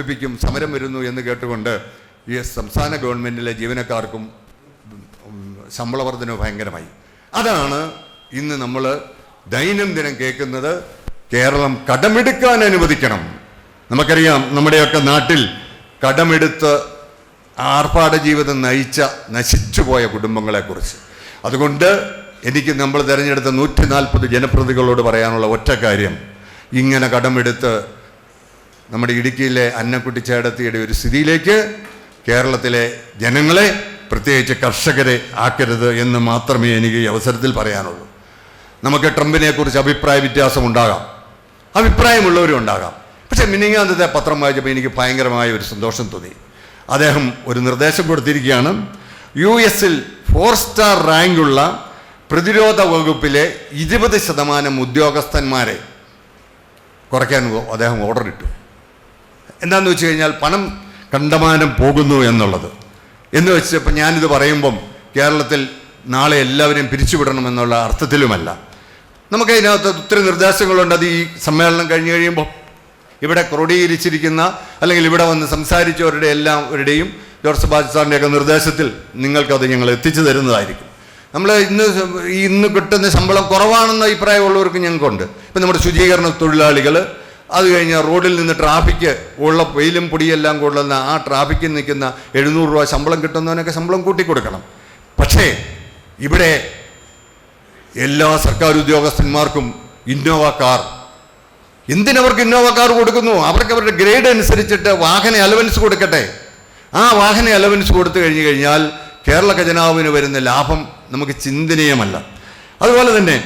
ഒളിപ്പിക്കും സമരം വരുന്നു എന്ന് കേട്ടുകൊണ്ട് ഈ സംസ്ഥാന ഗവൺമെന്റിലെ ജീവനക്കാർക്കും ശമ്പളവർദ്ധന ഭയങ്കരമായി. അതാണ് ഇന്ന് നമ്മൾ ദൈനംദിനം കേൾക്കുന്നത് കേരളം കടമെടുക്കാൻ അനുവദിക്കണം. നമുക്കറിയാം നമ്മുടെയൊക്കെ നാട്ടിൽ കടമെടുത്ത് ആർഭാട ജീവിതം നയിച്ച നശിച്ചുപോയ കുടുംബങ്ങളെക്കുറിച്ച്. അതുകൊണ്ട് എനിക്ക് നമ്മൾ തിരഞ്ഞെടുത്ത നൂറ്റി നാൽപ്പത് ജനപ്രതികളോട് പറയാനുള്ള ഒറ്റ കാര്യം ഇങ്ങനെ കടമെടുത്ത് നമ്മുടെ ഇടുക്കിയിലെ അന്നക്കുട്ടി ചേടത്തിയുടെ ഒരു സ്ഥിതിയിലേക്ക് കേരളത്തിലെ ജനങ്ങളെ പ്രത്യേകിച്ച് കർഷകരെ ആക്കരുത് എന്ന് മാത്രമേ എനിക്ക് ഈ അവസരത്തിൽ പറയാനുള്ളൂ. നമുക്ക് ട്രംപിനെക്കുറിച്ച് അഭിപ്രായ വ്യത്യാസം ഉണ്ടാകാം. അഭിപ്രായമുള്ളവരും ഉണ്ടാകാം. പക്ഷെ മിനിങ്ങാന്തത്തെ പത്രം വായിച്ചപ്പോൾ എനിക്ക് ഭയങ്കരമായ ഒരു സന്തോഷം തോന്നി. അദ്ദേഹം ഒരു നിർദ്ദേശം കൊടുത്തിരിക്കുകയാണ് യു എസിൽ ഫോർ സ്റ്റാർ റാങ്കുള്ള പ്രതിരോധ വകുപ്പിലെ ഇരുപത് ശതമാനം ഉദ്യോഗസ്ഥന്മാരെ കുറയ്ക്കാൻ അദ്ദേഹം ഓർഡർ ഇട്ടു എന്താന്ന് വെച്ച് കഴിഞ്ഞാൽ പണം കണ്ടമാനം പോകുന്നു എന്നുള്ളത്. എന്ന് വെച്ചപ്പോൾ ഞാനിത് പറയുമ്പം കേരളത്തിൽ നാളെ എല്ലാവരെയും പിരിച്ചുവിടണമെന്നുള്ള അർത്ഥത്തിലുമല്ല. നമുക്ക് അതിനകത്ത് ഒത്തിരി നിർദ്ദേശങ്ങളുണ്ട്. അത് ഈ സമ്മേളനം കഴിഞ്ഞ് കഴിയുമ്പോൾ ഇവിടെ ക്രോഡീകരിച്ചിരിക്കുന്ന അല്ലെങ്കിൽ ഇവിടെ വന്ന് സംസാരിച്ചവരുടെ എല്ലാവരുടെയും ജോർജ് ബാജ് സാറിന്റെയൊക്കെ നിർദ്ദേശത്തിൽ നിങ്ങൾക്കത് ഞങ്ങൾ എത്തിച്ചു തരുന്നതായിരിക്കും. നമ്മൾ ഇന്ന് ഇന്ന് കിട്ടുന്ന ശമ്പളം കുറവാണെന്ന അഭിപ്രായമുള്ളവർക്ക് ഞങ്ങൾക്കുണ്ട്. ഇപ്പം നമ്മുടെ ശുചീകരണ തൊഴിലാളികൾ അത് കഴിഞ്ഞ് റോഡിൽ നിന്ന് ട്രാഫിക്ക് ഉള്ള വെയിലും പൊടിയെല്ലാം കൊള്ളുന്ന ആ ട്രാഫിക്കിൽ നിൽക്കുന്ന എഴുന്നൂറ് രൂപ ശമ്പളം കിട്ടുന്നവനൊക്കെ ശമ്പളം കൂട്ടിക്കൊടുക്കണം. പക്ഷേ ഇവിടെ എല്ലാ സർക്കാർ ഉദ്യോഗസ്ഥന്മാർക്കും ഇന്നോവ കാർ. എന്തിനവർക്ക് ഇന്നോവ കാർ കൊടുക്കുന്നു? അവർക്ക് അവരുടെ ഗ്രേഡ് അനുസരിച്ചിട്ട് വാഹന അലവൻസ് കൊടുക്കട്ടെ. ആ വാഹന അലവൻസ് കൊടുത്തു കഴിഞ്ഞു കഴിഞ്ഞാൽ കേരള ഖജനാവിന് വരുന്ന ലാഭം നമുക്ക് ചിന്തനീയമല്ല. അതുപോലെ തന്നെ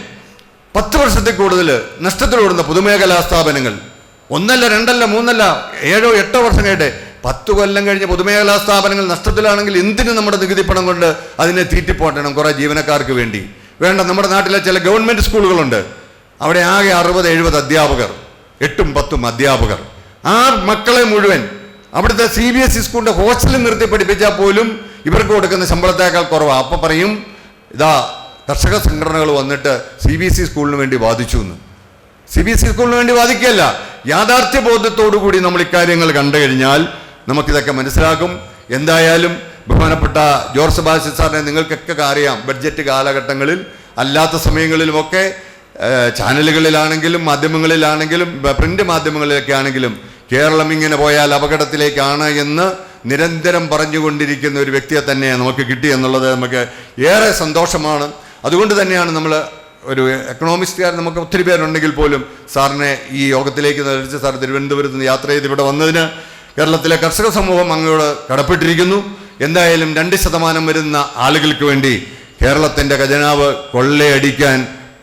പത്ത് വർഷത്തിൽ കൂടുതൽ നഷ്ടത്തിലോടുന്ന പൊതുമേഖലാ സ്ഥാപനങ്ങൾ ഒന്നല്ല രണ്ടല്ല മൂന്നല്ല ഏഴോ എട്ടോ വർഷം കഴിഞ്ഞിട്ട് പത്ത് കൊല്ലം കഴിഞ്ഞ പൊതുമേഖലാ സ്ഥാപനങ്ങൾ നഷ്ടത്തിലാണെങ്കിൽ എന്തിനു നമ്മുടെ നികുതി പണം കൊണ്ട് അതിനെ തീറ്റിപ്പോട്ടണം കുറേ ജീവനക്കാർക്ക് വേണ്ടി? വേണ്ട നമ്മുടെ നാട്ടിലെ ചില ഗവൺമെന്റ് സ്കൂളുകളുണ്ട്. അവിടെ ആകെ അറുപത് എഴുപത് അധ്യാപകർ എട്ടും പത്തും അധ്യാപകർ. ആ മക്കളെ മുഴുവൻ അവിടുത്തെ സി ബി എസ് ഇ സ്കൂളിന്റെ ഹോസ്റ്റലിൽ നിർത്തി പഠിപ്പിച്ചാൽ പോലും ഇവർക്ക് കൊടുക്കുന്ന ശമ്പളത്തേക്കാൾ കുറവാണ് അപ്പം പറയും ഇതാ കർഷക സംഘടനകൾ വന്നിട്ട് സി ബി എസ് ഇ സ്കൂളിന് വേണ്ടി ബാധിച്ചു എന്ന്. സി ബി എസ് ഇ സ്കൂളിന് വേണ്ടി വാദിക്കുകയല്ല. യാഥാർത്ഥ്യ ബോധത്തോടു കൂടി നമ്മൾ ഇക്കാര്യങ്ങൾ കണ്ടു കഴിഞ്ഞാൽ നമുക്കിതൊക്കെ മനസ്സിലാക്കും എന്തായാലും ബഹുമാനപ്പെട്ട ജോർജ് സെബാസ്റ്റ്യൻ സാറിനെ നിങ്ങൾക്കൊക്കെ അറിയാം. ബഡ്ജറ്റ് കാലഘട്ടങ്ങളിൽ അല്ലാത്ത സമയങ്ങളിലുമൊക്കെ ചാനലുകളിലാണെങ്കിലും മാധ്യമങ്ങളിലാണെങ്കിലും പ്രിന്റ് മാധ്യമങ്ങളിലൊക്കെ ആണെങ്കിലും കേരളം ഇങ്ങനെ പോയാൽ അപകടത്തിലേക്കാണ് എന്ന് നിരന്തരം പറഞ്ഞുകൊണ്ടിരിക്കുന്ന ഒരു വ്യക്തിയെ തന്നെ നമുക്ക് കിട്ടിയെന്നുള്ളത് നമുക്ക് ഏറെ സന്തോഷമാണ്. അതുകൊണ്ട് തന്നെയാണ് നമ്മൾ ഒരു എക്കണോമിസ്റ്റുകാർ നമുക്ക് ഒത്തിരി പേരുണ്ടെങ്കിൽ പോലും സാറിനെ ഈ യോഗത്തിലേക്ക് നിലച്ച് സാർ തിരുവനന്തപുരത്ത് നിന്ന് യാത്ര ചെയ്ത് ഇവിടെ വന്നതിന് കേരളത്തിലെ കർഷക സമൂഹം അങ്ങയോട് കടപ്പെട്ടിരിക്കുന്നു. എന്തായാലും രണ്ട് ശതമാനം വരുന്ന ആളുകൾക്ക് വേണ്ടി കേരളത്തിന്റെ ഖജനാവ് കൊള്ളയടിക്കാൻ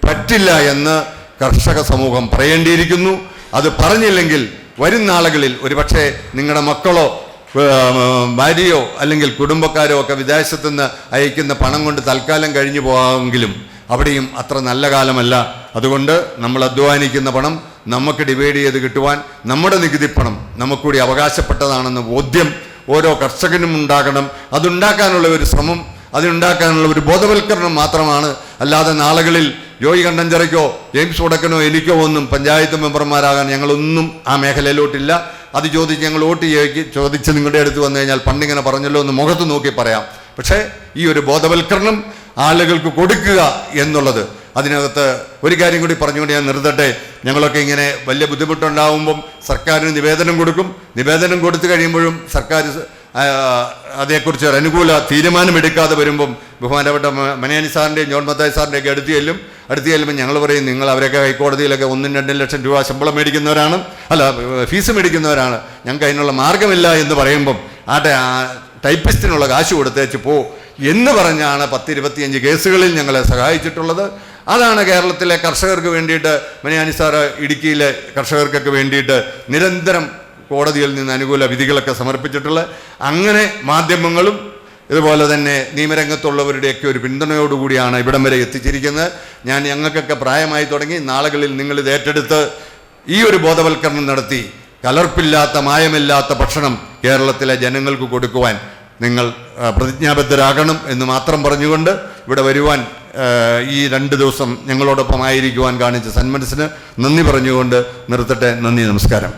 പറ്റില്ല എന്ന് കർഷക സമൂഹം പറയേണ്ടിയിരിക്കുന്നു. അത് പറഞ്ഞില്ലെങ്കിൽ വരും നാളുകളിൽ ഒരുപക്ഷെ നിങ്ങളുടെ മക്കളോ ഭാര്യയോ അല്ലെങ്കിൽ കുടുംബക്കാരോ ഒക്കെ വിദേശത്തുനിന്ന് അയക്കുന്ന പണം കൊണ്ട് തൽക്കാലം കഴിഞ്ഞു പോകാമെങ്കിലും അവിടെയും അത്ര നല്ല കാലമല്ല. അതുകൊണ്ട് നമ്മൾ അധ്വാനിക്കുന്ന പണം നമുക്ക് ഡിവൈഡ് ചെയ്ത് കിട്ടുവാൻ നമ്മുടെ നികുതി പണം നമുക്കൂടി അവകാശപ്പെട്ടതാണെന്ന് ബോധ്യം ഓരോ കർഷകനും ഉണ്ടാകണം. അതുണ്ടാക്കാനുള്ള ഒരു ശ്രമം അതിനുണ്ടാക്കാനുള്ള ഒരു ബോധവൽക്കരണം മാത്രമാണ്. അല്ലാതെ നാളുകളിൽ ജോയി കണ്ടഞ്ചറയ്ക്കോ ജെയിംസ് ഉടക്കനോ എനിക്കോ ഒന്നും പഞ്ചായത്ത് മെമ്പർമാരാകാൻ ഞങ്ങളൊന്നും ആ മേഖലയിലോട്ടില്ല. അത് ചോദിച്ച് ഞങ്ങൾ വോട്ട് ചോദിക്ക് ചോദിച്ച് നിങ്ങളുടെ അടുത്ത് വന്നു കഴിഞ്ഞാൽ പണ്ടിങ്ങനെ പറഞ്ഞല്ലോ എന്ന് മുഖത്ത് നോക്കി പറയാം. പക്ഷേ ഈ ഒരു ബോധവൽക്കരണം ആളുകൾക്ക് കൊടുക്കുക എന്നുള്ളത്. അതിനകത്ത് ഒരു കാര്യം കൂടി പറഞ്ഞുകൊണ്ട് ഞാൻ നിർത്തട്ടെ. ഞങ്ങളൊക്കെ ഇങ്ങനെ വലിയ ബുദ്ധിമുട്ടുണ്ടാകുമ്പം സർക്കാരിന് നിവേദനം കൊടുക്കും. നിവേദനം കൊടുത്തു കഴിയുമ്പോഴും സർക്കാർ അതേക്കുറിച്ച് ഒരു അനുകൂല തീരുമാനമെടുക്കാതെ വരുമ്പം ബഹുമാനപ്പെട്ട മനയാനി സാറിന്റെയും ജോൺ മത്തായി സാറിന്റെയൊക്കെ അടുത്ത് ചെല്ലും. അടുത്ത് ചെല്ലുമ്പോൾ ഞങ്ങൾ പറയും നിങ്ങൾ അവരൊക്കെ ഹൈക്കോടതിയിലൊക്കെ ഒന്നും രണ്ടും ലക്ഷം രൂപ ശമ്പളം മേടിക്കുന്നവരാണ്. അല്ല ഫീസ് മേടിക്കുന്നവരാണ്. ഞങ്ങൾക്ക് അതിനുള്ള മാർഗമില്ല എന്ന് പറയുമ്പം ആട്ടെ ടൈപ്പിസ്റ്റിനുള്ള കാശ് കൊടുത്തേച്ച് പോ എന്ന് പറഞ്ഞാണ് പത്തിരുപത്തിയഞ്ച് കേസുകളിൽ ഞങ്ങളെ സഹായിച്ചിട്ടുള്ളത്. അതാണ് കേരളത്തിലെ കർഷകർക്ക് വേണ്ടിയിട്ട് മനിയാനി സാറ് ഇടുക്കിയിലെ കർഷകർക്കൊക്കെ വേണ്ടിയിട്ട് നിരന്തരം കോടതിയിൽ നിന്ന് അനുകൂല വിധികളൊക്കെ സമർപ്പിച്ചിട്ടുള്ളത്. അങ്ങനെ മാധ്യമങ്ങളും ഇതുപോലെ തന്നെ നിയമരംഗത്തുള്ളവരുടെയൊക്കെ ഒരു പിന്തുണയോടുകൂടിയാണ് ഇവിടം വരെ എത്തിച്ചിരിക്കുന്നത്. ഞാൻ ഞങ്ങൾക്കൊക്കെ പ്രായമായി തുടങ്ങി നാളുകളിൽ നിങ്ങളിത് ഏറ്റെടുത്ത് ഈ ഒരു ബോധവൽക്കരണം നടത്തി കലർപ്പില്ലാത്ത മായമില്ലാത്ത ഭക്ഷണം കേരളത്തിലെ ജനങ്ങൾക്ക് കൊടുക്കുവാൻ നിങ്ങൾ പ്രതിജ്ഞാബദ്ധരാകണം എന്ന് മാത്രം പറഞ്ഞുകൊണ്ട് ഇവിടെ വരുവാൻ ഈ രണ്ട് ദിവസം ഞങ്ങളോടൊപ്പം ആയിരിക്കുവാൻ കാണിച്ച സന്മനസ്സിന് നന്ദി പറഞ്ഞുകൊണ്ട് നിർത്തട്ടെ. നന്ദി നമസ്കാരം.